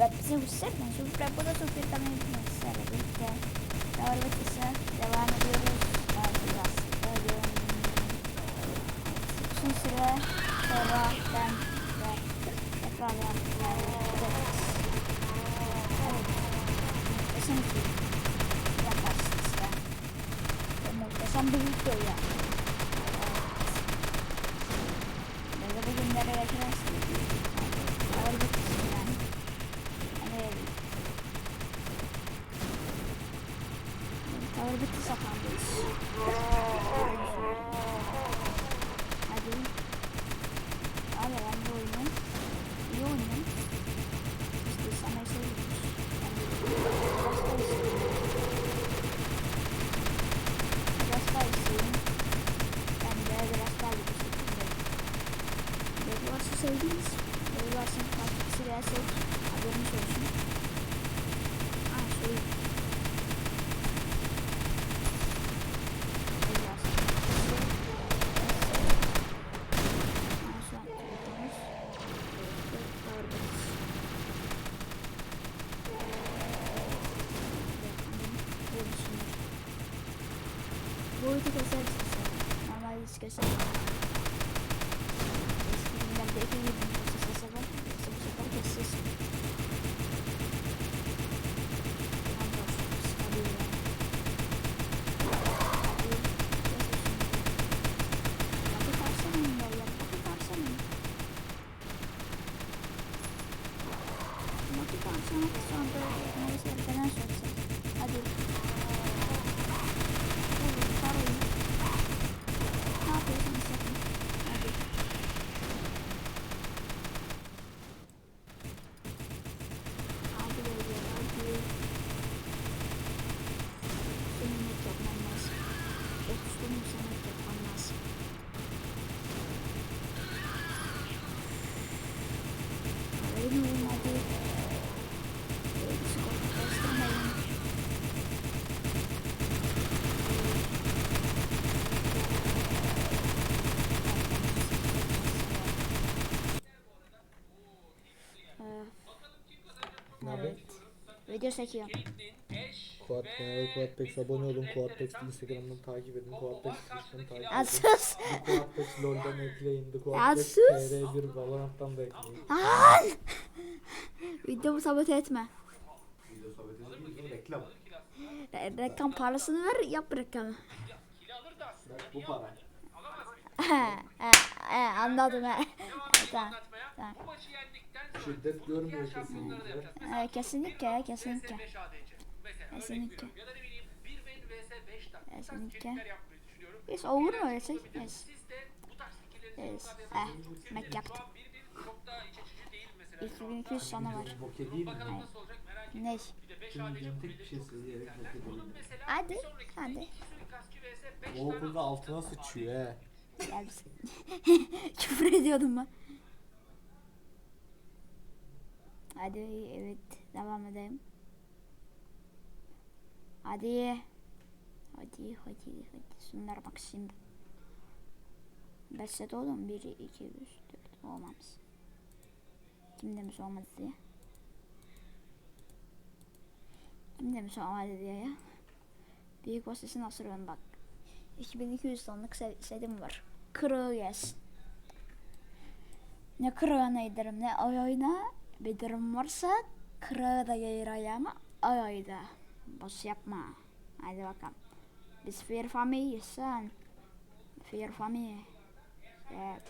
Se usserken sul prodotto perfettamente necessario perché Norveç ise devam ediyoruz. Bazı biraz böyle uzun süre sonra ben tekrar yapacağız. Evet. Kesinlikle yaparsın işte. Ve muhteşem bir video ya. Evet. Böyle bugünlere referans Ağır bir kısım yani. Hani Tavır bitti saklandayız. Hadi. Abi ben bu oyunu iyi oynuyorum. İşte sana söylüyoruz. Biraz daha istiyorum. Biraz daha istiyorum. Ben de biraz daha bir varsa sevdiğiniz, belli varsa takipçisi veya sev, haberiniz olsun. Aa söyleyeyim. 个线 Evet. Video çekiyorum. Quad kanala Quadpex abone olun. Quadpex Instagram'dan takip edin. Quadpex Twitch'ten takip edin. sus. The Quadpex LoL'den ekleyin. Sus. TR1 Valorant'tan da ekleyin. Lan! Videomu sabote etme. Video sabit edin. Reklam. Re- reklam parasını ver yap reklamı. Bak bu para. he, he, he, anladım he. tamam. Tamam. Şiddet görmüyor kesinlikle. Ee, kesinlikle kesinlikle. Kesinlikle. Kesinlikle. Biz olur mu öyle şey? Yes. Yes. Eh, mek yaptım. 2200 sana var. Ne? Şey. Hadi, hadi. O okulda altına sıçıyor he. Gel misin? Küfür ediyordum ben. Hadi evet devam edelim. Hadi. Hadi hadi hadi. Şunlara bak şimdi. 5 set oldu mu? 1, 2, 3, 4 olmamız. Kim demiş olmadı diye. Kim demiş olmadı diye ya. Büyük basesini asırıyorum bak. 2200 tonluk se- sedim var. Kırığı gelsin. Ne kırığına giderim ne ayağına bilirim varsa kırığı da yayır ayağıma ayağıydı. Boş yapma. Hadi bakalım. Biz Fear Family'yiz sen. Fear Family. Evet.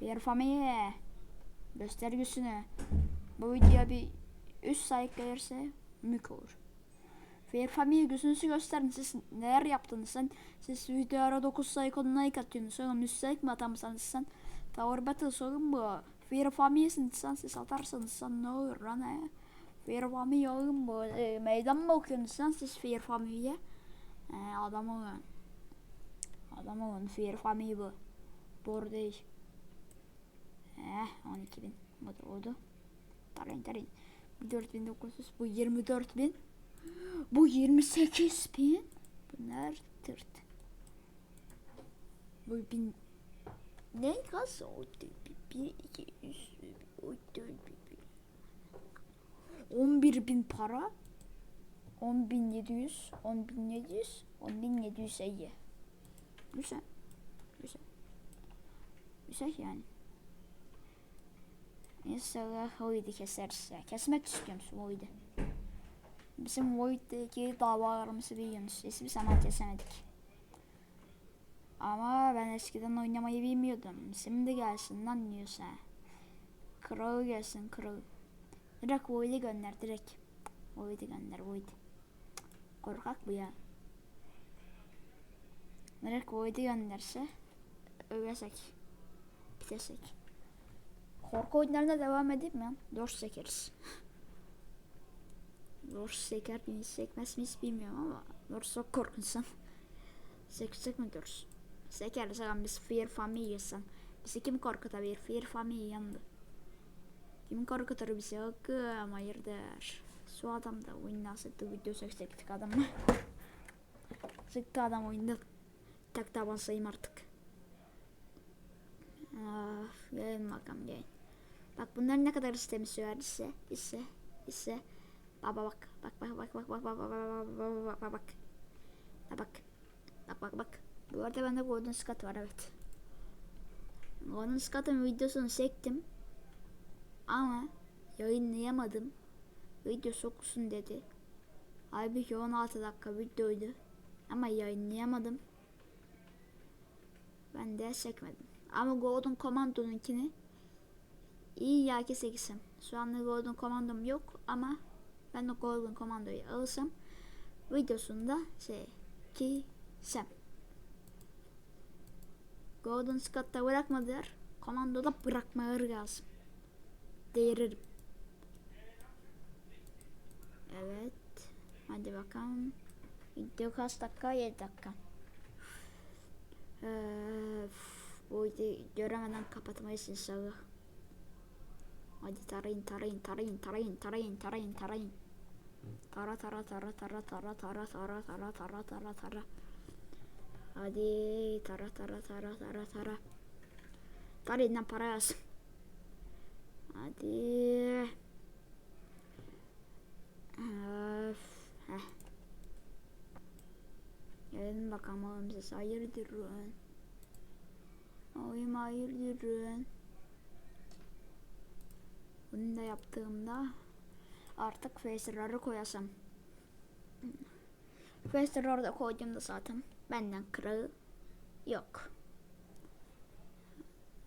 Fear Family. Göster. Bu video bir üst like gelirse mük olur. Fair Family gözünüzü gösterin. Siz neler yaptınız sen? Siz videolara 9 like on like atıyorsunuz. Sonra 100 like mi atamsanız sen? Tower Battle sorun bu. Family'sin sen siz atarsanız sen ne olur lan he? Fair Family oğlum bu. E, meydan mı okuyorsunuz sen siz Fair Family'ye? E, adam olun. Adam olun. Fair Family bu. Doğru değil. Eh 12 bin. Bu da oldu. Tarayın tarayın. 4900 bu 24 bin. Bu 28 bin. Bu nerede? Bu bin... Ne kaç oldu? Bir, iki, üç, dört, bir, On bir bin para. On bin yedi yüz, on bin yedi. Güzel. Güzel. Güzel yani. Mesela Void'i keseriz. Kesmek istiyorum Void'i. Bizim Void'deki davalarımızı biliyorsunuz. Hiçbir zaman kesemedik. Ama ben eskiden oynamayı bilmiyordum. Şimdi gelsin lan diyorsa. Kralı gelsin kralı. Direkt Void'i gönder direkt. Void'i gönder Void. Korkak bu ya. Direkt Void'i gönderse övesek. Bitesek. Korku oyunlarına devam edeyim mi? Dors sekeriz. Dors seker miyiz sekmez miyiz bilmiyorum ama Dors çok korkunsan. Seksek mi Dors? Sekeriz ama biz Fear Family'yiz Bizi kim korkutabilir? Fear Family yandı. Kim korkutur bizi? Hakkım hayırdır. Şu adam da oyundan sıktı video çekecektik adamı. sıktı adam oyunda. Tak taban sayayım artık. Of, gelin bakalım gelin. Bak bunların ne kadar istemiyor var ise ise ise baba bak bak bak bak bak bak bak bak bak bak bak bak bak bak bak bak bak bu arada bende Golden Skat var evet. Golden Skat'ın videosunu çektim ama yayınlayamadım. Video soksun dedi. Halbuki 16 dakika videoydu ama yayınlayamadım. Ben de çekmedim. Ama Golden Commando'nunkini İyi ya ki 8'im. Şu anda Golden Commando'm yok ama ben de Golden Commando'yu alırsam videosunda şey ki sem. Golden Scott'ta bırakmadılar. Commando'da bırakmaları lazım. Değiririm. Evet. Hadi bakalım. Video kaç dakika? 7 dakika. Ee, bu göremeden kapatmayız inşallah. Hadi tarayın tarayın tarayın tarayın tarayın tarayın tarayın. Tara tara tara tara tara tara tara tara tara tara tara. Hadi tara tara tara tara tara. Tarayın lan para yaz. Hadi. Öf. Heh. Gelin bakalım oğlum siz hayırdır lan. Oyum hayırdır lan. Bunu da yaptığımda artık facer'ları koyasam. Facer orada koydum da zaten benden kırığı yok.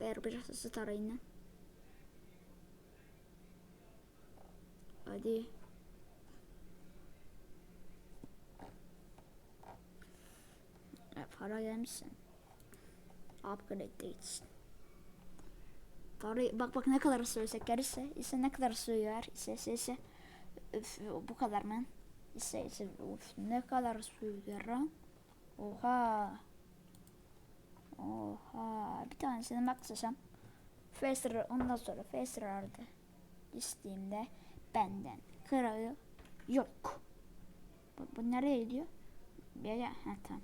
Ver biraz hızlı tarayın. Hadi. E, para gelmişsin. Upgrade için. Tarih, bak bak ne kadar söylesek gelirse ise ne kadar söyler ise ise ise üf, bu kadar mı? İse ise uf, ne kadar söyler lan? Oha. Oha. Bir tanesine baksam. Facer ondan sonra Facer vardı. İstediğimde benden kralı yok. Bu, bu nereye gidiyor? Bir yere. Ha tamam.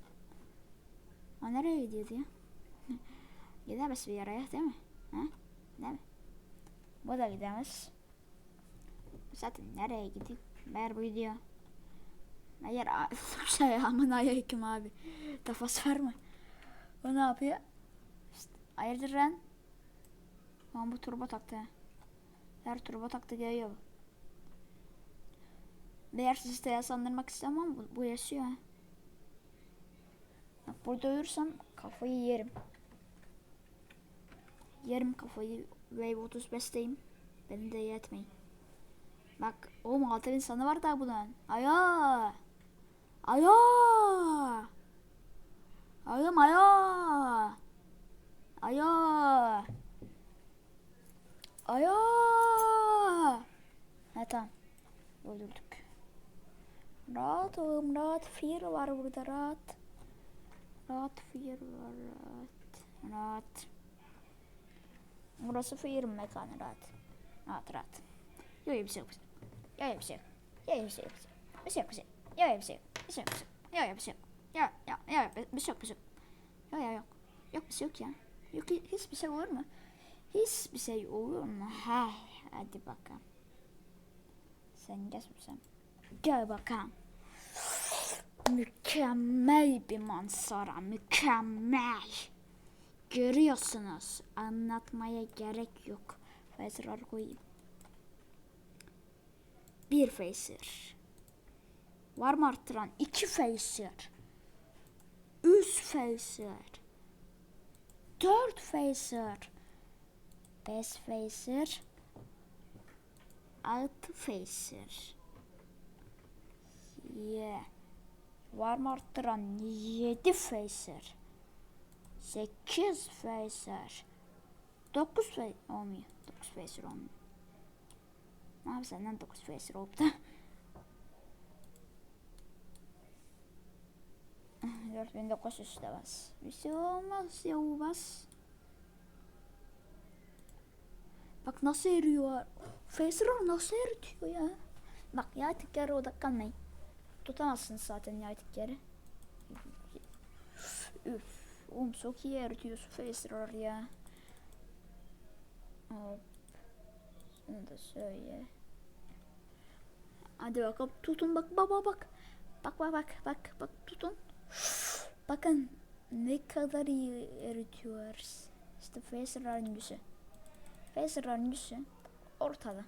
O nereye gidiyordu ya? Gidemez bir yere değil mi? Ha? Değil mi? Bu da gidemez. Zaten nereye gideyim? Ver bu video. Hayır şey aman aleyküm abi. Tafas var mı? O ne yapıyor? İşte, hayırdır lan? Lan bu turbo taktı. Her turbo taktı geliyor bu. Eğer sizi de sandırmak istemem bu, bu yaşıyor. Bak burada uyursam kafayı yerim. Yerim kafayı. Wave 35'teyim. Beni de yetmeyin. Bak oğlum altı insanı var da bunun. Aya. Aya. Ayım aya. Aya. Aya. Ha tamam. Öldürdük. Rahat oğlum rahat. Fear var burada rahat. Rahat fear var rahat. Rahat. Burası fear mekanı rahat. Rahat rahat. Yok bir şey yok. Yok bir şey yok. Yok bir şey yok. Bir şey yok bir şey. Bir şey yok. Bir şey yok. Yok bir şey yok. Yok yok yok bir şey yok bir şey yok. Yok yok yok. Yok bir şey yok ya. Yok hiçbir şey olur mu? Hiçbir şey olur mu? Hay hadi bakalım. Sen geç sen. Gel bakalım. Mükemmel bir manzara. Mükemmel. Görüyorsunuz. Anlatmaya gerek yok. Facer'ları koyayım. Bir facer. Var mı arttıran? İki facer. Üç facer. Dört facer. Beş facer. Altı facer. Yeah. Var mı arttıran? Yedi facer. Sekiz facer. Dokuz facer. Olmuyor. Dokuz facer olmuyor. Ne yapayım senden dokuz facer oldu. 4900 de bas. Bir şey olmaz ya bas. Bak nasıl eriyor. Facer'ı nasıl eritiyor ya. Bak yay tikere odaklanmayın. Tutamazsınız zaten yay tikeri. Üf. Oğlum çok iyi eritiyorsun Facer'ı ya. Hop. Şunu da söyle. Hadi bakalım tutun bak baba bak. Bak bak bak bak bak tutun. Bakın ne kadar iyi eritiyoruz. İşte Facer'ın gücü. Facer'ın gücü ortada.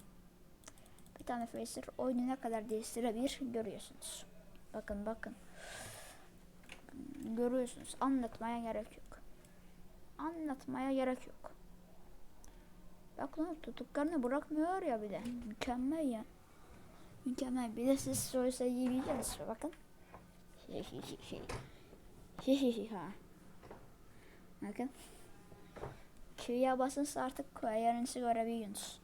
Bir tane Facer oyunu ne kadar değiştirebilir görüyorsunuz. Bakın bakın. Görüyorsunuz. Anlatmaya gerek yok. Anlatmaya gerek yok. Bak lan tutuklarını bırakmıyor ya bir de. Mükemmel ya. Mükemmel. Bir de siz soysa yiyeceksiniz. Bakın. ha. Bakın. Q'ya basınsa artık koyarınızı görebiliyorsunuz.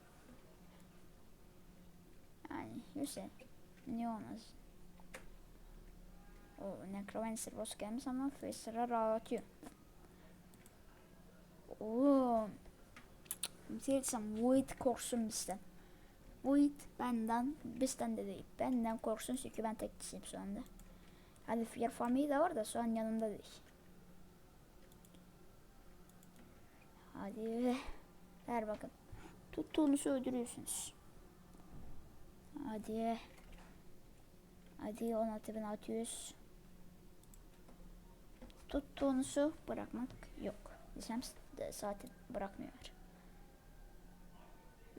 Yani güzel. Ne olmaz. O Necromancer boss gelmiş ama Facer'a rahatıyor. Oğlum. Diyeceğim Void korksun bizden. Void benden, bizden de değil. Benden korksun çünkü ben tek kişiyim şu anda. Hani Fear Family var da şu an yanımda değil. Hadi. Ver bakın. Tuttuğunuzu öldürüyorsunuz. Hadi. Hadi 16600. Tuttuğunuzu bırakmak yok. De zaten bırakmıyor.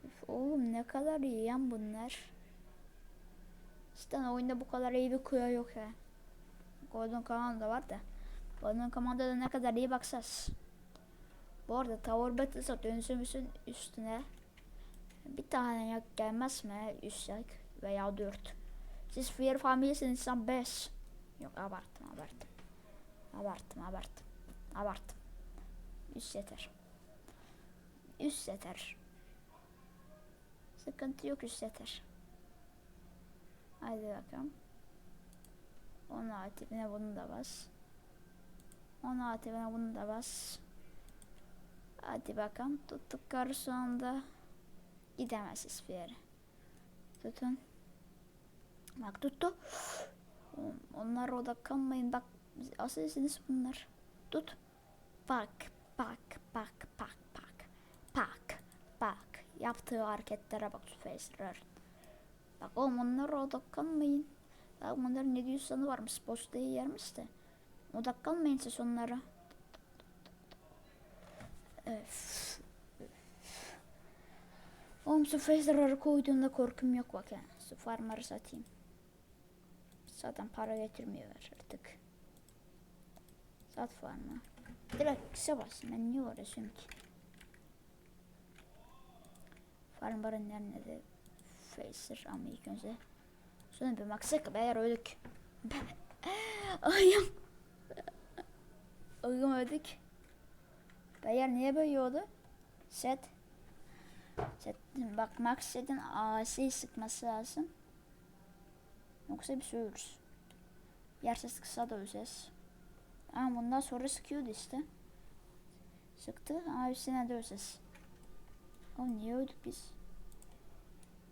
Üf, oğlum ne kadar iyi yan bunlar. Cidden oyunda bu kadar iyi bir kuya yok ya. Golden Command da var da. Golden Command'da da ne kadar iyi baksas. Bu arada Tower Battles'a dönüşümüzün üstüne bir tane yak gelmez mi? 3 yak veya 4. Siz Fear Family'siniz sen 5. Yok abarttım abarttım. Abarttım abarttım. Abarttım. 3 yeter. 3 yeter. Sıkıntı yok 3 yeter. Hadi bakalım. 16 bine bunu da bas. 16 bine bunu da bas. Hadi bakalım tuttuk karı sonunda gidemez hiçbir yere. Tutun. Bak tuttu. Onlara odaklanmayın bak asılsınız bunlar. Tut. Bak bak bak bak bak bak bak yaptığı hareketlere bak Face'ler. Bak oğlum onlara odaklanmayın. Bak bunların 700 sanı varmış değil yermiş de. Odaklanmayın siz onlara. Öf. Oğlum şu facer'ları koyduğumda korkum yok bak ya. Şu farmları satayım. Zaten para getirmiyorlar artık. Sat farmı. Direkt kısa bas. Ben niye uğraşıyorum ki? Farmların nerede? Facer ama ilk önce. Sonra bir baksak eğer öldük. Ayım. Ayım öldük. Beyler niye böyle oldu? Set. Set bak Max Set'in AC sıkması lazım. Yoksa bir ölürüz. Yerse kısa da öleceğiz. Ama bundan sonra sıkıyordu işte. Sıktı ama üstüne de öleceğiz. Oğlum niye öldük biz?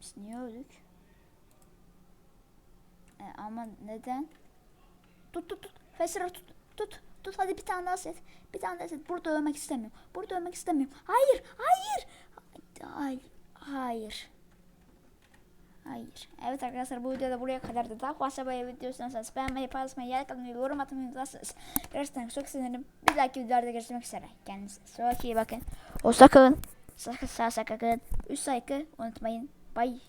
Biz niye öldük? Ama neden? Tut tut tut. Fesira tut. Tut. Tut hadi bir tane daha set. Bir tane daha set. Burada ölmek istemiyorum. Burada ölmek istemiyorum. Hayır. Hayır. Hayır. Hayır. Hayır. Evet arkadaşlar bu videoda buraya kadar da daha fazla böyle video istiyorsanız beğenmeyi, paylaşmayı, like atmayı, yorum atmayı unutmazsınız. Gerçekten çok sevinirim. Bir dahaki videolarda görüşmek üzere. Kendinize çok iyi bakın. Hoşça kalın. Sakın sağ sakın. Üç saygı unutmayın. Bye.